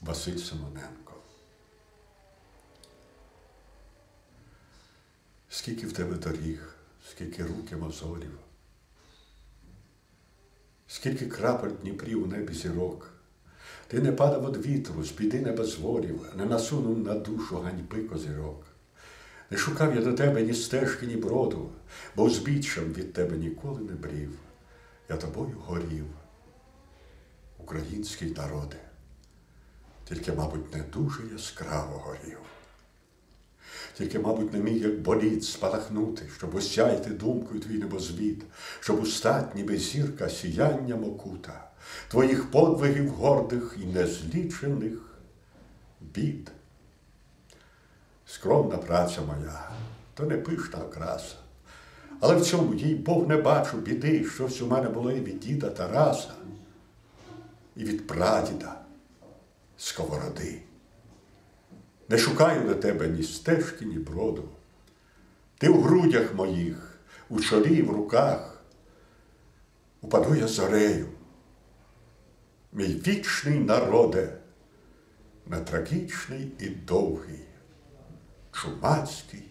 Василь Симоненко. Скільки в тебе доріг, скільки руки мозолів, скільки крапель Дніпрів у небі зірок, ти не падав від вітру, з біди не безворів, не насунув на душу ганьби козирок. Не шукав я до тебе ні стежки, ні броду, бо узбіччям від тебе ніколи не брів. Я тобою горів, український народе, тільки, мабуть, не дуже яскраво горів. Тільки, мабуть, не міг, як боліт, спалахнути, щоб осяяти думкою твій небозвід, щоб устать, ніби зірка сіянням окута, твоїх подвигів гордих і незлічених бід. Скромна праця моя, то не пишна окраса. Але в цьому, їй Бог, не бачу біди, щось у мене було і від діда Тараса, і від прадіда Сковороди. Не шукаю до тебе ні стежки, ні броду. Ти в грудях моїх, у чолі, в руках. Упаду я зорею, мій вічний народе, на трагічний і довгий, чумацький.